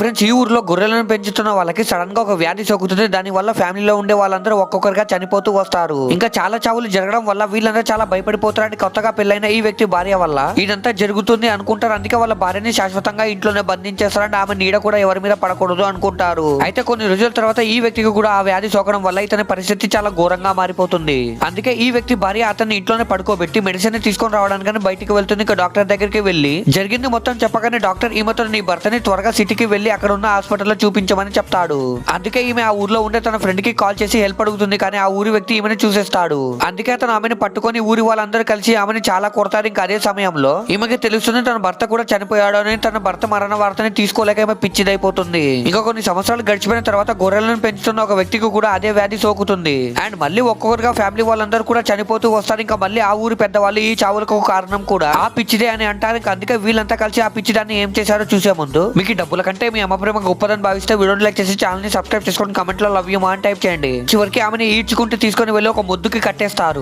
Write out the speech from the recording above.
Friends ఈ ఊర్లో గొర్రెలను పెంచుతున్న వాళ్ళకి సడన్గా ఒక వ్యాధి సోకుతుంది. దాని వల్ల ఫ్యామిలీలో ఉండే వాళ్ళందరూ ఒక్కొక్కరిగా చనిపోతూ వస్తారు. ఇంకా చాలా చావులు జరగడం వల్ల వీళ్ళందరూ చాలా భయపడిపోతారని కొత్తగా పెళ్ళైన ఈ వ్యక్తి భార్య వల్ల ఇదంతా జరుగుతుంది అనుకుంటారు. అందుకే వాళ్ళ భార్యని శాశ్వతంగా ఇంట్లోనే బంధించేస్తారని ఆమె నీడ కూడా ఎవరి మీద పడకూడదు అనుకుంటారు. అయితే కొన్ని రోజుల తర్వాత ఈ వ్యక్తికి కూడా ఆ వ్యాధి సోకడం వల్ల ఇతని పరిస్థితి చాలా ఘోరంగా మారిపోతుంది. అందుకే ఈ వ్యక్తి భార్య అతన్ని ఇంట్లోనే పడుకోబెట్టి మెడిసిన్ తీసుకొని రావడానికి బయటికి వెళ్తుంది. ఇంకా డాక్టర్ దగ్గరికి వెళ్ళి జరిగింది మొత్తం చెప్పగానే డాక్టర్ ఈమెతో నీ భర్తని త్వరగా సిటీకి వెళ్ళి అక్కడ ఉన్న హాస్పిటల్లో చూపించమని చెప్తాడు. అందుకే ఈమె ఆ ఊర్లో ఉండే తన ఫ్రెండ్కి కాల్ చేసి హెల్ప్ అడుగుతుంది కానీ ఆ ఊరి వ్యక్తి ఈమెను చూసేస్తాడు. అందుకే అతను ఆమెను పట్టుకొని ఊరి వాళ్ళందరూ కలిసి ఆమెను చాలా కొడతారు ఇంకా అదే సమయంలో ఈమెకి తెలుస్తుంది తన భర్త కూడా చనిపోయాడు అని తన భర్త మరణ వార్తని తీసుకోలేక ఈమె పిచ్చిదైపోతుంది. ఇంకా కొన్ని సంవత్సరాలు గడిచిపోయిన తర్వాత గొర్రెలను పెంచుతున్న ఒక వ్యక్తికి కూడా అదే వ్యాధి సోకుతుంది. అండ్ మళ్ళీ ఒక్కొక్కరుగా ఫ్యామిలీ వాళ్ళందరూ కూడా చనిపోతూ వస్తారు. ఇంకా మళ్ళీ ఆ ఊరి పెద్దవాళ్ళు ఈ చావులకు ఒక కారణం కూడా. ఆ పిచ్చిదే అని అంటారు. ఇంకా అందుకే వీళ్ళంతా కలిసి ఆ పిచ్చిదాన్ని ఏం చేశారో చూసే ముందు మీకు డబ్బుల కంటే మీ అమ్మ ప్రేమ గొప్పదని భావిస్తే వీడియోని లైక్ చేసి ఛానల్ని సబ్స్క్రైబ్ చేసుకొని కమెంట్లో లవ్ యూ మా అని టైప్ చేయండి. చివరికి ఆమెను ఈడ్చుకుంటూ తీసుకొని వెళ్ళి ఒక ముద్దుకి కట్టేస్తారు.